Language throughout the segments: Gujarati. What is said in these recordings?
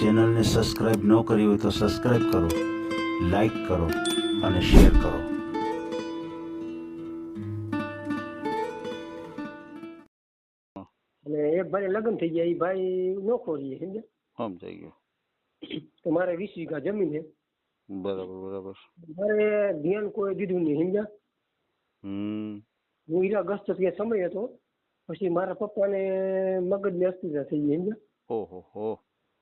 ચેનલને સબસ્ક્રાઇબ ન કરી હોય તો સબસ્ક્રાઇબ કરો લાઈક કરો અને શેર કરો. અને એક ભાઈ લગ્ન થઈ ગયા એ ભાઈ નોખો રહીએ સમજ્યા? સમજાઈ ગયું. તો મારે વીસ વીઘા જમીન છે. બરાબર બરાબર. મારે ધ્યાન કોઈ દીધું નહીં સમજ્યા? હમ. હું હીરાગ્રસ્ત ત્યાં સમય હતો પછી મારા પપ્પાને મગજની અસ્થિરતા થઈ ગઈ સમજ્યા? ઓહો હો.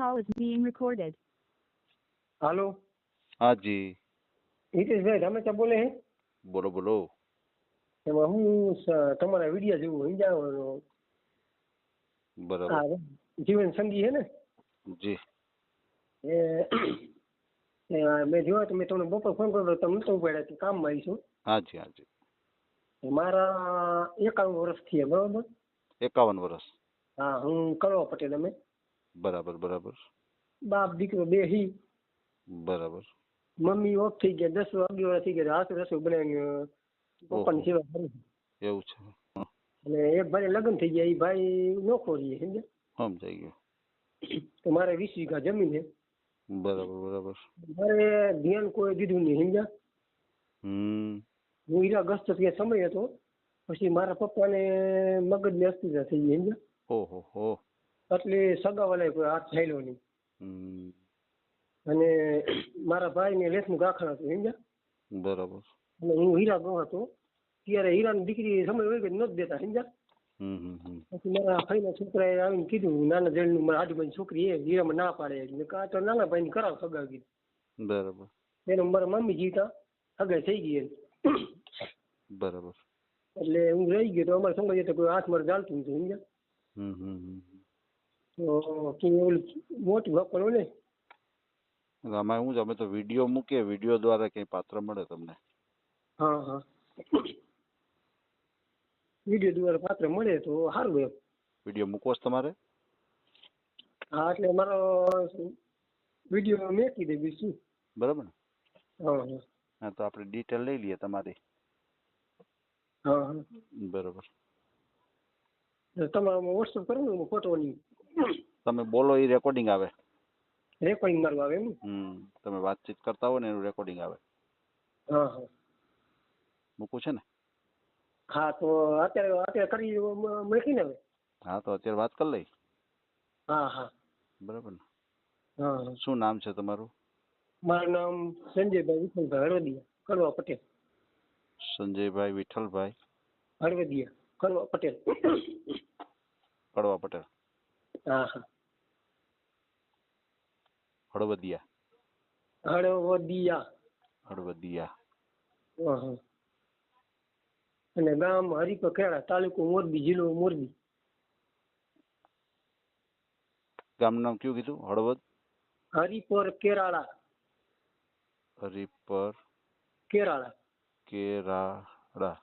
This call is being recorded. હાલો હાજી હિતેશભાઈ રમેશા બોલે હે? બોલો બોલો. એમાં હું તમારા વિડિયા જેવું હિંજાવાનો બરાબર. હા જીવન સંગી હે ને? જી. એ મેં જોયો તો મેં તમને બપોર ફોન કર્યો તમે નતો ઉપાડ્યા કે કામમાં આવી છું હા જી. મારા એકાવન વર્ષ બરાબર બરોબર? એકાવન વર્ષ. હા હું કરવા પટેલ અમે. બરાબર બરાબર. બાપ દીકરો બે હી બરાબર. મમ્મી ઓફ થઈ ગયા દસ અગિયાર વાળા થઈ ગયા હાથ રસોઈ બનાવીને પપ્પાની સેવા કરી. એવું છે. અને એક ભાઈ લગ્ન થઈ ગયા એ ભાઈ નોખો રહીએ સમજે સમજાઈ ગયો. તો મારે વીસ વીઘા જમીન છે. બરાબર બરાબર. મારે ધ્યાન કોઈ દીધું નહીં સમજ્યા? હમ. હું ગસ્ત ત્યાં સમય હતો પછી મારા પપ્પાને મગજની અસ્થિરતા થઈ ગઈ સમજ્યા? ઓહો હો. એટલે સગાવાલાએ કોઈ હાથ ચાલ્યો નહીં. અને મારા ભાઈને લેસનું ગાખણ હતું સમજ્યા? બરાબર. અને હું હીરા ગો હતો. ત્યારે હીરાની દીકરી સમય હોય કે નથી દેતા સમજ્યા? પછી મારા ભાઈના છોકરાએ આવીને કીધું નાના જણનું મારા આજુબાજુ છોકરી એ હીરામાં ના પાડે. એટલે કે આ તો નાના ભાઈને કરાવ સગા કીધું બરાબર. એને મારા મમ્મી જીતા સગાઈ થઈ ગઈ બરાબર. એટલે હું રહી ગયો તો અમારે સમજે તો કોઈ હાથ મારે ચાલતું નથી સમજ્યા? ઓલું મોટી હોય ને આમાં શું છે? અમે તો વીડિયો મૂકીએ વીડિયો દ્વારા કંઈ પાત્ર મળે તમને? હા હા વીડિયો દ્વારા પાત્ર મળે તો સારું એમ. વીડિયો મૂકવો છે તમારે? હા એટલે મારો વીડિયો મેકી દે બીજું બરાબર ને? હા હા. હા તો આપણે ડિટેલ લઈ લઈએ તમારી. હા હા. બરાબર. તો વોટ્સઅપ કરો ને? ફોટોની તમે બોલો એ રેકોર્ડિંગ આવે. રેકોર્ડિંગ મારું આવે એમ હમ તમે વાતચીત કરતા હોય ને એનું રેકોર્ડિંગ આવે. હા હા. મૂકવું છે ને? હા તો અત્યારે અત્યારે કરી મૂકી ને હવે? હા તો અત્યારે વાત કરી લઈ. હા હા. બરાબર ને? હા હા. શું નામ છે તમારું? મારું નામ સંજયભાઈ વિઠ્ઠલભાઈ હળવદિયા કડવા પટેલ. સંજયભાઈ વિઠ્ઠલભાઈ? હળવદિયા કડવા પટેલ. કડવા પટેલ. હા હા. હળવદિયા. હળવદિયા. હળવદિયા. હા હા. અને ગામ હરિપખેડા તાલુકો મોરબી જિલ્લો મોરબી. ગામનું નામ કયું કીધું? હળવદ? હરિપર કેરાળા. હરિપર કેરાળા. કેરાળા.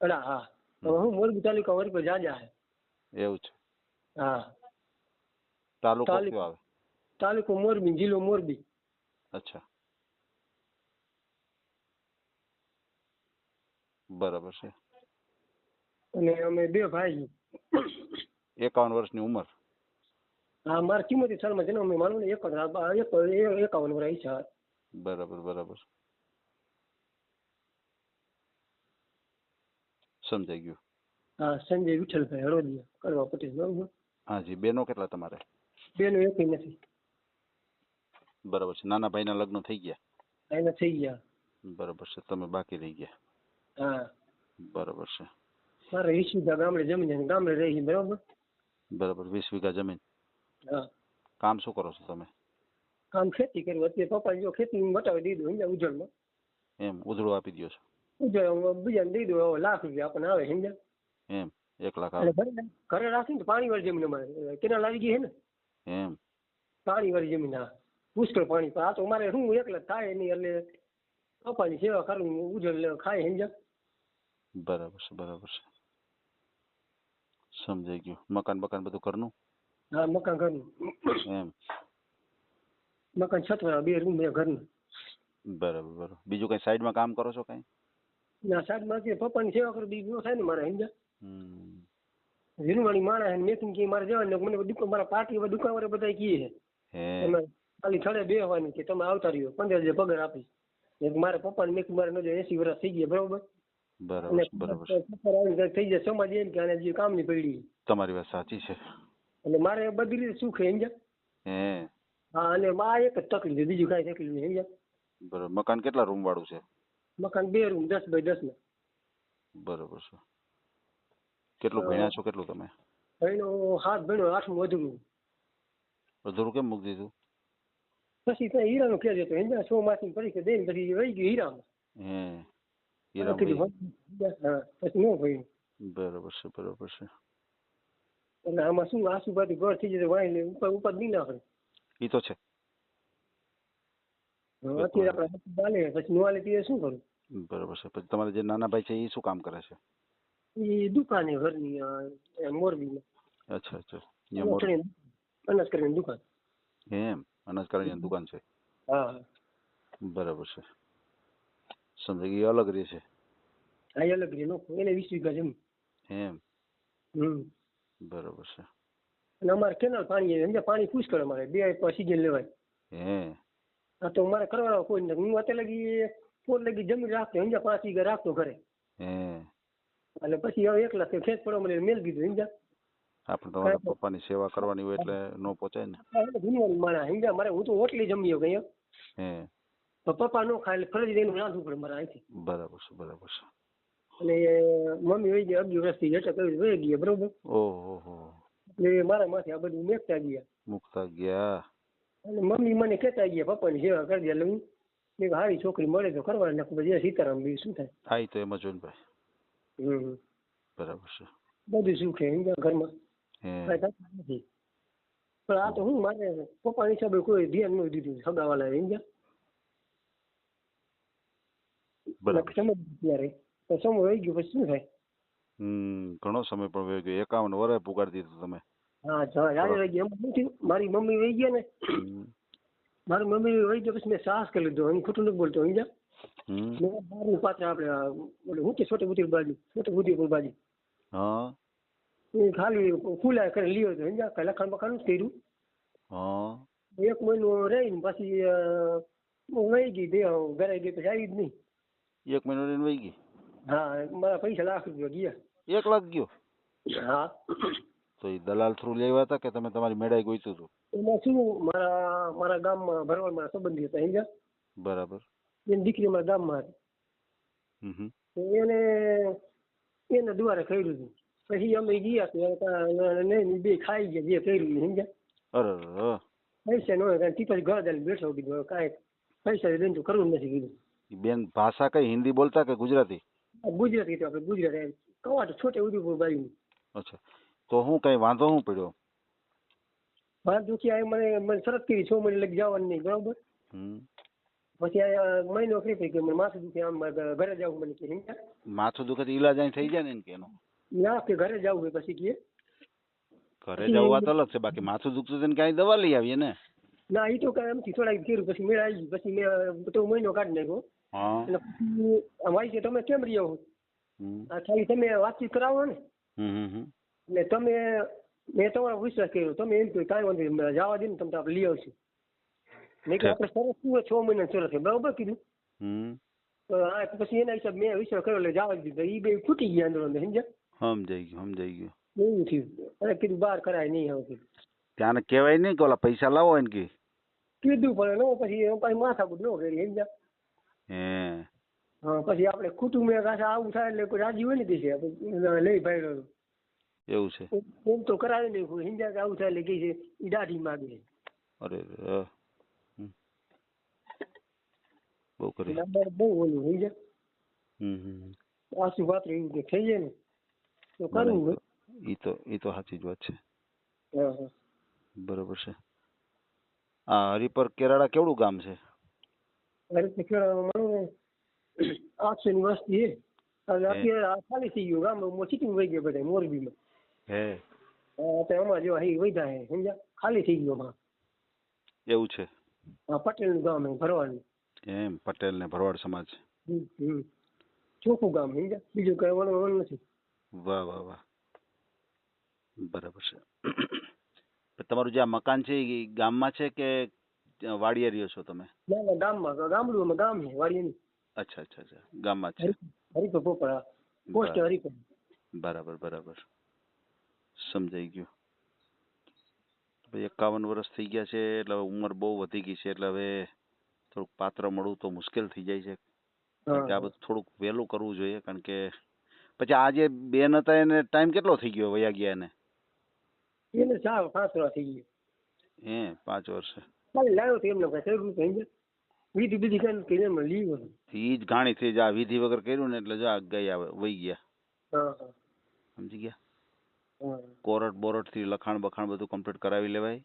અડા હા. હું મોરબી તાલુકા હરિપર જાજા હે. એવું છે. હા. તાલુકો તાલુકો. કયો આવે તાલુકો મોરબી જિલ્લો મોરબી અચ્છા બરાબર છે અને અમે બે ભાઈ એકાવન વર્ષની ઉંમર હા મારા ચિમોતેર સાલમાં જન્મ મેં માનો ને એક એકાવન વર્ષ છે બરાબર બરાબર સમજાઈ ગયું હા સંજય વિઠ્ઠલભાઈ હળોદિયા કરવા પટેલ બરોબર હાજી બેનો કેટલા તમારે બેનું એકય નથી. બરાબર છે. નાના ભાઈના લગ્ન થઈ ગયા? એના થઈ ગયા. બરાબર છે. તમે બાકી રહી ગયા? હા. બરાબર છે. મારે વીસ વીઘા ગામડે જમીન છે ગામડે રહી છે બરોબર? બરાબર. વીસ વીઘા જમીન? હા. કામ શું કરો છો તમે? કામ ખેતી કર્યું અત્યારે પપ્પા જો ખેતી બતાવી દીધું સમજ્યા ઉજળમાં? એમ ઉજળો આપી દો છો? ઉજળ બીજાને દઈ દો લાખ રૂપિયા આપણને આવે સમજ્યા? એમ એક લાખ આવે. ઘરે ઘરે રાખીને પાણી વાળી જમીન અમારે કેનાલ આવી ગઈ છે ને? એમ. પાણી વાળી જમીન હા પુષ્કળ પાણી. પણ આ તો મારે શું એકલા થાય નહીં એટલે પપ્પાની સેવા કરું ઉજળ ખાય સમજ્યા બરાબર છે બરાબર છે. સમજાઈ ગયું. મકાન બકાન બધું ઘરનું? હા મકાન ઘરનું. એમ. મકાન છતવાળા બે રૂમ બે ઘરનું. બરાબર બરાબર. બીજું કઈ સાઈડમાં કામ કરો છો કઈ? ના સાઈડમાં કે પપ્પાની સેવા કરું બીજું થાય ને મારે સમજ્યા હમ. વીરવાણી માણસ ને મેકિંગ કે મારે જવાનું ને મને દુકાન મારા પાર્ટી દુકાન વાળા બધા કહે હે. તમે ખાલી થડે બેહવાનું કે તમે આવતા રહ્યો પંદર હજાર પગાર આપીશ. ને મારા પપ્પાને મેં મારે નજર એસી વર્ષ થઈ ગયા બરોબર? છે છે પપ્પા થઈ જાય સમાજ એમ કે આને જે કામની પડી. તમારી વાત સાચી છે. એટલે મારે બધી રીતે સુખ એમ હે. હા અને માં એક જ તકલીફ છે બીજું કાંઈ તકલીફ નહીં સમજ્યા? બરાબર મકાન કેટલા રૂમ વાળું છે? મકાન બે રૂમ દસ બાય દસ ના બરાબર છે. કેટલું ભણ્યા છો કેટલું તમે? ભણ્યો હાથ ભણ્યો આઠમું અધૂરું. અધૂરું કેમ મૂકી દીધું? પછી ત્યાં હીરાનું કે હતો સમજ્યા સો માસની પરીક્ષા દઈને પછી વહી ગયું હીરામાં. હે હીરામાં પછી નો ભણ્યું. બરાબર છે બરાબર છે. એટલે આમાં શું આસુબાજુ ઘર થઈ જશે વાય ને ઉપર ઉપર નહીં નાખે એ તો છે. અત્યારે આપણે બાલે પછી નો આલે ત્યારે શું કરું? બરાબર છે પછી તમારા જે નાના ભાઈ છે એ શું કામ કરે છે? એ દુકાને ઘરની મોરબીમાં. અચ્છા અચ્છા. અહીંયા અનાજ કરીને દુકાન. એમ? અનાજ કરિયાણાની દુકાન છે? હા બરાબર છે. સમજાઈ ગયું અલગ રહે છે? હા એ અલગ રહે નો એને વીસ વીઘા જમીન. એમ? હમ. બરાબર છે. અને અમારે કેનાલ પાણી આવે સમજ્યા? પાણી પુષ્કળ અમારે. બે સીઝન લેવાય. હે? હા તો મારે કરવાનો કોઈ નથી હું અત્યારે લગી ફોર લગી જમીન રાખતો સમજ્યા? પાંચ વીઘા રાખતો ઘરે. હે? એટલે પછી હવે એકલા થયો ખેંચ પડવા મને મેલ દીધું સમજ્યા પણ તમારા પપ્પાની સેવા કરવાની હોય એટલે નો પહોંચાય ને. દુનિયાની માણસ સમજ્યા મારે હું તો ઓટલી જમ્યો ગયો હે. તો પપ્પા નો ખાય એટલે ફરજ એનું રાંધવું પડે મારે અહીંથી બરાબર છે બરાબર છે. એટલે મમ્મી વહી ગયા અગિયાર વર્ષથી હેઠળ કહ્યું વહી ગયા બરોબર? ઓહો હો. એટલે મારા માથે આ બધું મેકતા ગયા. મુકતા ગયા. અને મમ્મી મને કહેતા ગયા પપ્પાની સેવા કરી દે એટલે હું હારી છોકરી મળે તો કરવા નાખું પછી સીતારામ બી શું થાય. આ તો એમ જ ભાઈ. બરાબર છે બધું સુખ છે સમજ્યા ઘરમાં હે કાંઈ તકલીફ નથી પણ આ તો હું મારે પપ્પા હિસાબે કોઈ ધ્યાન ન દીધું સગાવાલા સમજ્યા બરાબર છે. સમજ ત્યારે તો સમય વહી ગયો પછી શું થાય હમ ઘણો સમય પણ વહી ગયો એકાવન વર્ષ પુગાડી દીધું તમે હા જા- જાજે વહી ગયા એમ નથી મારી મમ્મી વહી ગયા ને હમ. મારી મમ્મી વહી ગયા પછી મેં સાહસ કરી લીધો હું ખોટું નથી બોલતો સમજ્યા હમ. પાત્ર આપણે ઓલું શું કે છોટી બુટી બાજુ છોટી બુટી બાજુ. હા. એ ખાલી ખુલ્લા કરી લ્યો તો સમજ્યા? કાંઈ લખાણ બખાણ કર્યું. હા. એક મહિનો રહીને પછી વહી ગઈ બે ઘરે ગઈ પછી આવી જ નહીં. એક મહિનો રહીને વહી ગઈ? હા મારા પૈસા લાખ રૂપિયા ગયા. એક લાખ ગયો? હા. તો એ દલાલ થ્રુ લેવા હતા કે તમે તમારી મેળાએ ગોઈતું હતું? એમાં શું મારા મારા ગામમાં ભરવાડ મારા સંબંધી હતા સમજ્યા? બરાબર. એની દીકરી મારા ગામમાં હતી. તો એને એના દ્વારે કર્યું હતું. પછી અમે ગયા તો ત્યાં બે ખાઈ ગયા જે કર્યું સમજ્યા? પૈસા ન હોય ટીપ જ ઘર દઈને બેઠો કીધું કાંઈ પૈસા દઈને તો કરવું નથી કીધું. બેન ભાષા કઈ હિન્દી બોલતા કે ગુજરાતી? ગુજરાતી તો આપણે ગુજરાતી કવાટ છોટે ઉદયપુર બાજુ અચ્છા. તો હું કઈ વાંધો હું પડ્યો? વાંધો દુખી મને મને શરત કરી છ મહિને લગી જવાનું નહીં બરોબર? પછી આ મહિનો ફ્રી થઈ ગયો મને માથું દુખે આમ ઘરે જવું મને કે માથું દુખે તો ઈલાજ અહીં થઈ જાય ને કે એનો? ના કે ઘરે જવું હોય પછી કે. ઘરે જવું વાત અલગ છે બાકી માથું દુખતું છે ને ક્યાંય દવા લઈ આવીએ ને? ના એ તો કાંઈ એમથી થોડાક કર્યું પછી મેળ આવી પછી મેં તો મહિનો કાઢી નાખ્યો. હા. એટલે પછી આમ છે તમે કેમ રહ્યો? આ ખાલી તમે વાતચીત કરાવો ને. એટલે તમે મેં તમારો વિશ્વાસ કર્યો તમે એમ કહ્યું કાંઈ વાંધો જવા દે ને તમે આપણે લઈ આવશું. મેં કે આપણે સરસ શું હોય, છ મહિના સરસ છે બરાબર કીધું હમ તો આ પછી એના હિસાબ મેં વિશ્વાસ કર્યો એટલે જવા જ દીધો એ બે ફૂટી ગયા અંદર અંદર સમજ્યા સમજાઈ ગયું સમજાઈ ગયું એવું થયું અને કીધું બહાર કરાય નહીં હવે કીધું ત્યાંને કહેવાય નહીં કે ઓલા પૈસા લાવો એને કે કીધું પણ નો પછી હું પાછી માથાકૂટ ન કરી સમજ્યા હે હા પછી આપણે કુટુંબ કાંસા આવું થાય એટલે કોઈ રાજી હોય ને કે છે લઈ ભાઈ રહ્યો એવું છે એમ તો કરાવે નહીં કોઈ સમજ્યા કે આવું થાય એટલે કે છે એ દાઢી માગે છે અરે રે. હમ. બહુ કરી નંબર બહુ ઓલું સમજ્યા હમ હમ. આસી વાત એવું કે થઈ જાય ને તો કરવું એ તો એ તો સાચી જ વાત છે. હા હા. બરોબર છે. આ હરિપર કેરાળા કેવડું ગામ છે? હરિપર તો ખેડા આઠસો ની વસ્તી છે. અત્યારે આ ખાલી થઈ ગયું ગામ સિટિંગ વહી ગયા બધા મોરબીમાં. હે. અત્યારે એમાં જેવા અહીં વૈધા હે સમજ્યા? ખાલી થઈ ગયો માં એવું છે. આ પટેલનું ગામ હે ભરવાનું એમ પટેલ ને ભરવાડ સમાજ. હમ, હમ. ચોખ્ખું ગામ સમજ્યા બીજું કઈ વણ નથી. વાહ વાહ વાહ. બરાબર છે. તમારું જે આ મકાન છે એ ગામમાં છે કે વાડીએ રહ્યો છો તમે? ના ના ગામમાં. ગામડું ગામ છે વાડીની અચ્છા અચ્છા અચ્છા. ગામમાં જ છે. હરિપર. પોપડા. પોસ્ટ બરાબર. બરાબર બરાબર. સમજાઈ ગયું. ભાઈ એકાવન વર્ષ થઈ ગયા છે એટલે હવે ઉંમર બહુ વધી ગઈ છે એટલે હવે થોડુંક પાત્ર મળવું તો મુશ્કેલ થઈ જાય છે. કારણ કે આ બધું થોડુંક વહેલું કરવું જોઈએ. કારણ કે પછી આ જે બેન હતા એને ટાઈમ કેટલો થઈ ગયો વયા ગયા એને? એને ચાર પાંચ વર્ષ થઈ ગયું હે પાંચ વર્ષ. લાવ્યો તો એમને જરૂર નથી સમજ્યા બીજી કઈ નથી એમને લીધું ઈ જ ઘાણી થઈ જા વિધિ વગર કર્યું ને એટલે જો ગયા. વહી ગયા સમજી ગયા? કોરટ બોરટથી લખાણ બખાણ બધું કમ્પ્લીટ કરાવી લેવાય.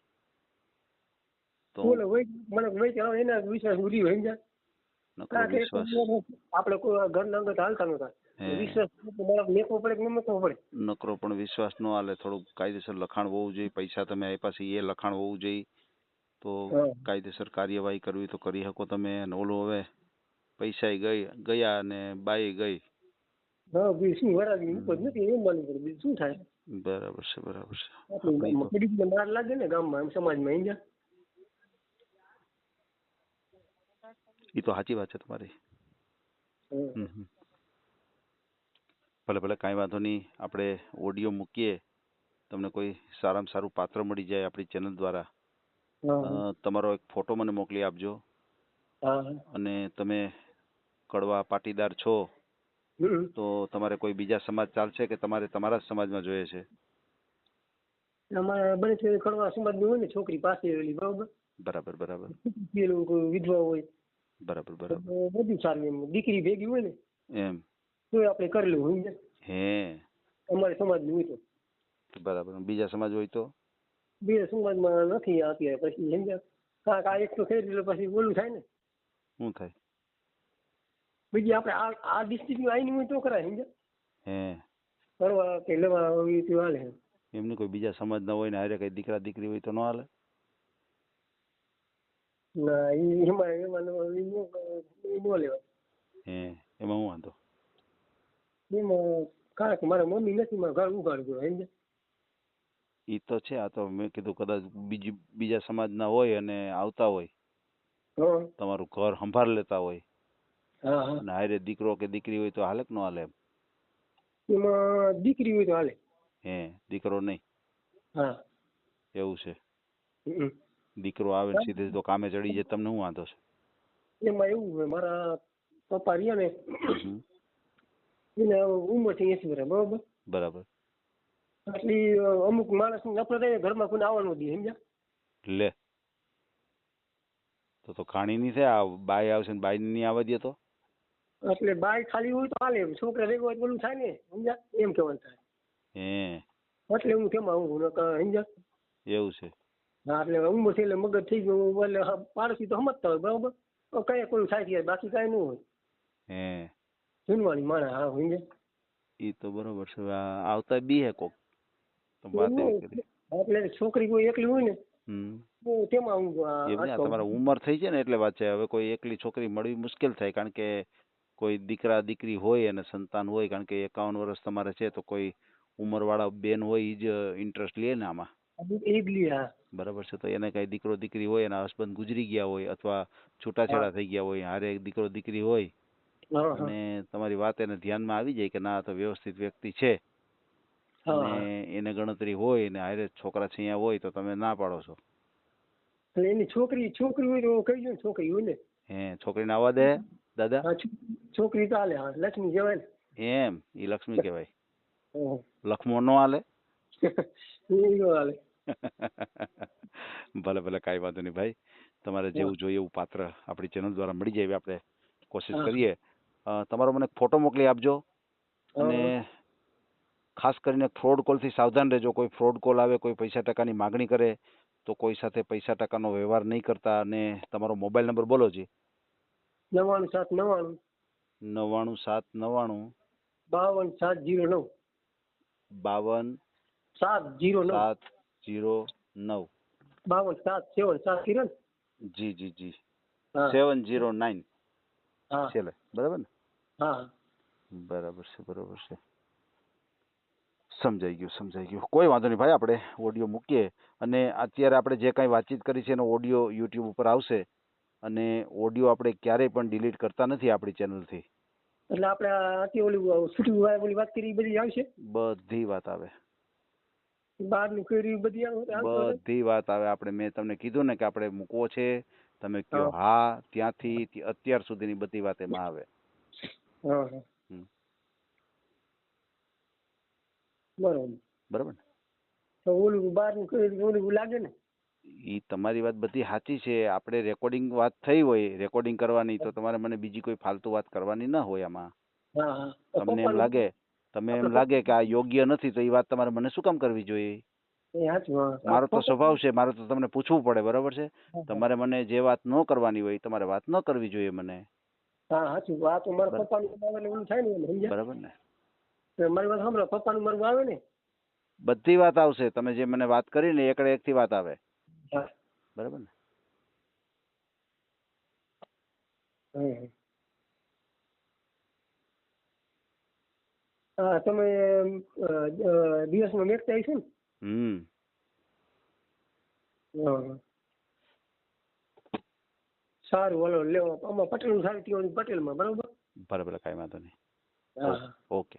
બોલો વઈ મને વઈ ચાલો એના વિશ્વાસ ઉડી હોય નકરો કારણ કે વિશ્વાસ. આપણે કોઈ ઘરના અંગત હાલતા નતા વિશ્વાસ મારા પડે કે ન પડે? નકરો પણ વિશ્વાસ ન હાલે. થોડુંક કાયદેસર લખાણ હોવું જોઈએ. પૈસા તમે આપ્યા છે એ લખાણ હોવું જોઈએ. તો કાયદેસર કાર્યવાહી કરવી તો કરી શકો તમે. અને ઓલું હવે પૈસા ગઈ ગયા અને બાઈ ગઈ. હા શું વરાગી ઉપર નથી એમ માનવું પડે. શું થાય? બરાબર છે બરાબર છે. માર લાગે ને ગામમાં સમાજમાં સમજ્યા? ઈ તો સાચી વાત છે તમારી. હમ. હમ. ભલે ભલે કાંઈ વાંધો નહીં આપણે ઓડિયો મૂકીએ તમને કોઈ સારામાં સારું પાત્ર મળી જાય આપણી ચેનલ દ્વારા. હા અ, તમારો એક ફોટો મને મોકલી આપજો. હા અને તમે કડવા પાટીદાર છો હમ. તો તમારે કોઈ બીજા સમાજ ચાલશે કે તમારે તમારા જ સમાજમાં જોઈએ છે? અમારે બને છે કડવા સમાજની હોય ને છોકરી પાસે રહેલી બરોબર? બરાબર બરાબર. પેલું કોઈ વિધવા હોય. બરાબર બરાબર. બધું સારું એમ. દીકરી ભેગી હોય ને એમ. તો આપણે કરી લેવું સમજે હે. અમારે સમાજની હોય તો. બરાબર. બીજા સમાજ હોય તો? બે સમાજમાં નથી અત્યારે પછી સમજ્યા? કારણ કે આ એક તો થઈ એટલે પછી ઓલું થાય ને. શું થાય? બીજી આપણે આ આ ડિસ્ટ્રિક્ટમાં આવીને હોય તો કરાય સમજ્યા? હે. કરવા કે લેવા હોય તો હાલે. એમને કોઈ બીજા સમાજના હોય ને હારે કઈ દીકરા દીકરી હોય તો ન હાલે? ના એમાં એમાં નો- લેવાય. હે એમાં હું વાંધો? એમાં કારણ કે મારા મમ્મી નથી મારું ઘર ઉગાડ ગયો સમજ્યા? ઈ તો છે આ તો મેં કીધું કદાચ બીજી બીજા સમાજના હોય અને આવતા હોય. તમારું ઘર સંભાળ લેતા હોય. અને હારે દીકરો કે દીકરી હોય તો હાલે કે ન હાલે એમાં? દીકરી હોય તો હાલે. હે દીકરો નહીં. હા. એવું છે. હમ. દીકરો આવે ને સીધે સીધો કામે ચડી જાય તમને શું વાંધો છે? એમાં એવું હોય મારા પપ્પા રહ્યા ને એને ઉંમર છે એસી વર્ષ બરોબર? બરાબર. એટલે અમુક માણસ નફરત થાય ઘરમાં કોઈ આવવાનું દે સમજ્યા? લે. તો તો ખાણી નહીં થાય આ બાઈ આવશે ને બાઈ નહીં આવવા દે તો? એટલે બાય ખાલી હોય તો હાલે છોકરા ભેગો હોય બોલું થાય ને સમજ્યા? એમ કેવાનું થાય. હે. એટલે હું કેમ આવું સમજ્યા? એવું છે. હા એટલે ઉંમર છે એટલે મગજ થઈ ગયું એટલે પાડોશી તો સમજતા હોય બરોબર? કઈ કોઈ થાય છે બાકી કાંઈ ન હોય. હે. જૂનવાણી માણસ હા સમજે એ તો બરોબર છે આવતા બી હે કોક. તો વાત એટલે છોકરી કોઈ એકલી હોય ને તેમાં તમારે ઉંમર થઈ છે ને એટલે વાત છે હવે કોઈ એકલી છોકરી મળવી મુશ્કેલ થાય કારણ કે કોઈ દીકરા દીકરી હોય અને સંતાન હોય કારણ કે એકાવન વર્ષ તમારે છે તો કોઈ ઉંમરવાળા બેન હોય જ ઇન્ટરેસ્ટ લે ને આમાં. એકલી હા બરાબર છે તો એને કઈ દીકરો દીકરી હોય એના હસબન્ડ ગુજરી ગયા હોય અથવા છૂટાછેડા થઈ ગયા હોય હારે એક દીકરો દીકરી હોય અને તમારી વાત એને ધ્યાનમાં આવી જાય કે ના તો વ્યવસ્થિત વ્યક્તિ છે. અને એને ગણતરી હોય ને હારે છોકરા છૈયા હોય તો તમે ના પાડો છો. એની છોકરી છોકરી હોય તો કહી દો છોકરી હોય ને? હે છોકરીને આવવા દે દાદા. છોકરી તો હાલે હા લક્ષ્મી કહેવાય ને? એમ ઈ લક્ષ્મી કહેવાય. લખમો એ નો હાલે. ભલે ભલે કાંઈ વાંધો નહીં ભાઈ. તમારે જેવું જોઈએ એવું પાત્ર આપણી ચેનલ દ્વારા મળી જાય એવી આપણે કોશિશ કરીએ. તમારો મને ફોટો મોકલી આપજો અને ખાસ કરીને ફ્રોડ કોલથી સાવધાન રહેજો. કોઈ ફ્રોડ કોલ આવે કોઈ પૈસા ટકાની માગણી કરે તો કોઈ સાથે પૈસા ટકાનો વ્યવહાર નહીં કરતા અને તમારો મોબાઈલ નંબર બોલો જી. નવ્વાણું સાત નવ્વાણું નવ્વાણું સાત નવ્વાણું બાવન સાત જીરો નવ. બાવન સાત જીરો નવ. સાત જીરો નવ. બાવન સાત સેવન સાત કિરણ? જી જી જી. Seven zero nine. છેલ્લે. બરાબર ને? હા. બરાબર છે બરાબર છે. સમજાઈ ગયું સમજાઈ ગયું. કોઈ વાંધો નહીં ભાઈ આપણે ઓડિયો મૂકીએ. અને અત્યારે આપણે જે કાંઈ વાતચીત કરી છે એનો ઓડિયો યુટ્યુબ ઉપર આવશે. અને ઓડિયો આપણે ક્યારેય પણ ડિલીટ કરતા નથી આપણી ચેનલથી. એટલે આપણે ઓલી ઓલી વાત કરી બધી આવશે બધી વાત આવે. બહારનું કર્યું બધી બધી વાત આવે. આપણે મેં તમને કીધું ને કે આપણે મૂકવો છે. તમે કહો હા. ત્યાંથી અત્યાર સુધીની બધી વાત એમાં આવે. હા હા. હમ. બરોબર. બરાબર તો ઓલું બહારનું કર્યું ઓલું લાગે ને? ઈ તમારી વાત બધી સાચી છે. આપણે રેકોર્ડિંગ વાત થઈ હોય રેકોર્ડિંગ કરવાની તો તમારે મને બીજી કોઈ ફાલતુ વાત કરવાની ના હોય આમાં. તમને એમ લાગે તમે એમ લાગે કે આ યોગ્ય નથી તો એ વાત તમારે મને શું કામ કરવી જોઈએ? મારો તો સ્વભાવ છે મારે તો તમને પૂછવું પડે બરાબર છે? તમારે મને જે વાત ન કરવાની હોય તમારે વાત ન કરવી જોઈએ મને. બરાબર. ને? બધી વાત આવશે. તમે જે મને વાત કરી ને એકડે એકથી વાત આવે. બરાબર ને? હા તમે દિવસમાં અ, દિવસમાં છે ને? હમ. સારું હલો લેવો આમાં સારી સારું થયું પટેલમાં બરોબર? બરાબર કાંઈ વાંધો નહીં. ઓકે.